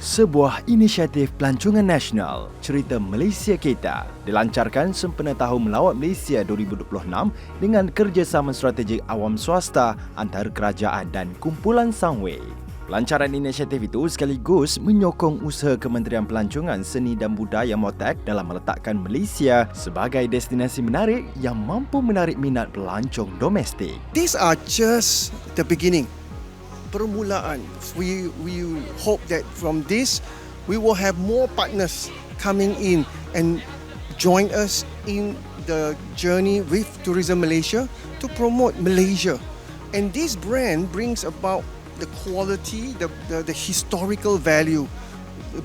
sebuah inisiatif pelancongan nasional cerita Malaysia Kita dilancarkan sempena tahun melawat Malaysia 2026 dengan kerjasama strategik awam swasta antara kerajaan dan kumpulan Sunway. Pelancaran inisiatif itu sekaligus menyokong usaha Kementerian Pelancongan Seni dan Budaya Motek dalam meletakkan Malaysia sebagai destinasi menarik yang mampu menarik minat pelancong domestik. These are just the beginning. Permulaan. We we hope that from this we will have more partners coming in and join us in the journey with Tourism Malaysia to promote Malaysia. And this brand brings about the quality, the the, the historical value,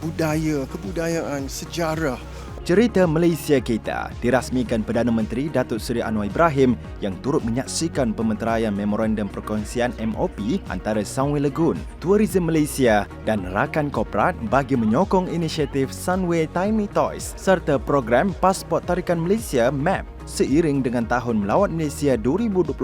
budaya, kebudayaan, sejarah. Cerita Malaysia Kita dirasmikan Perdana Menteri Datuk Seri Anwar Ibrahim yang turut menyaksikan pementeraian Memorandum Perkongsian MOP antara Sunway Lagoon, Tourism Malaysia dan rakan korporat bagi menyokong inisiatif Sunway Tiny Toys serta program Pasport Tarikan Malaysia MAP seiring dengan Tahun Melawat Malaysia 2026.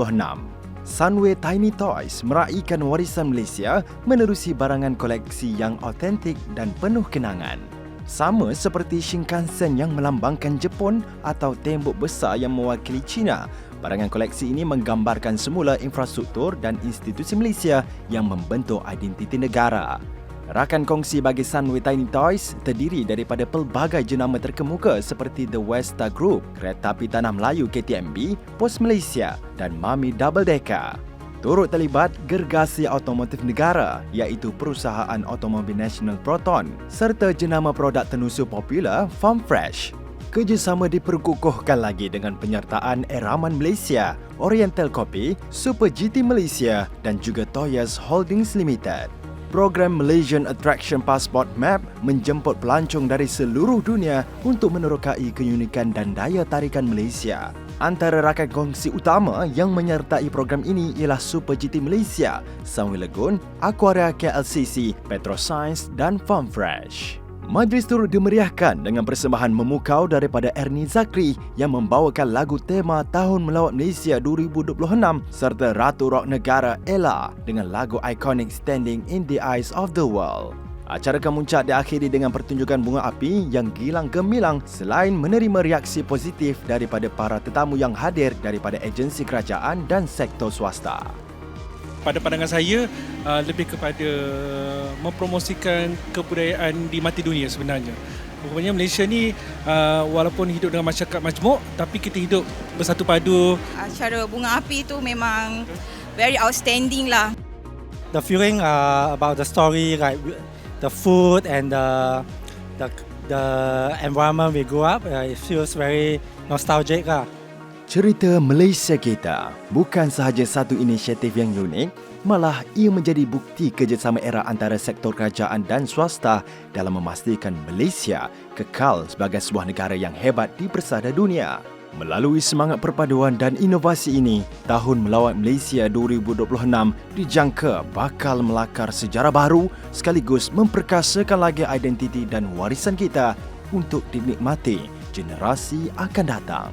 Sunway Tiny Toys meraihkan warisan Malaysia menerusi barangan koleksi yang autentik dan penuh kenangan. Sama seperti Shinkansen yang melambangkan Jepun atau tembok besar yang mewakili China, barangan koleksi ini menggambarkan semula infrastruktur dan institusi Malaysia yang membentuk identiti negara. Rakan kongsi bagi Sunway Tiny Toys terdiri daripada pelbagai jenama terkemuka seperti The Westa Group, Kereta Api Tanah Melayu KTMB, Pos Malaysia dan Mami Double Decker. Turut terlibat gergasi automotif negara iaitu Perusahaan Automobil Nasional Proton serta jenama produk tenusur popular Farm Fresh. Kerjasama diperkukuhkan lagi dengan penyertaan Eraman Malaysia, Oriental Copy, Super GT Malaysia dan juga Toyas Holdings Limited. Program Malaysian Attraction Passport Map menjemput pelancong dari seluruh dunia untuk menerokai keunikan dan daya tarikan Malaysia. Antara rakan kongsi utama yang menyertai program ini ialah Super GT Malaysia, Sunway Lagoon, Aquaria KLCC, Petroscience dan Farm Fresh. Majlis turut dimeriahkan dengan persembahan memukau daripada Ernie Zakri yang membawakan lagu tema Tahun Melawat Malaysia 2026 serta Ratu Rock Negara Ella dengan lagu ikonik Standing in the Eyes of the World. Acara kemuncak diakhiri dengan pertunjukan bunga api yang gilang gemilang selain menerima reaksi positif daripada para tetamu yang hadir daripada agensi kerajaan dan sektor swasta. Pada pandangan saya, uh, lebih kepada mempromosikan kebudayaan di mati dunia sebenarnya. Rupanya Malaysia ni uh, walaupun hidup dengan masyarakat majmuk tapi kita hidup bersatu padu. Acara bunga api tu memang very outstanding lah. the feeling uh, about the story, like the food and the the, the environment we grew up, uh, it feels very nostalgic. Uh. Cerita Malaysia Kita bukan sahaja satu inisiatif yang unik, malah ia menjadi bukti kerjasama era antara sektor kerajaan dan swasta dalam memastikan Malaysia kekal sebagai sebuah negara yang hebat di persada dunia. Melalui semangat perpaduan dan inovasi ini, Tahun Melawat Malaysia 2026 dijangka bakal melakar sejarah baru sekaligus memperkasakan lagi identiti dan warisan kita untuk dinikmati generasi akan datang.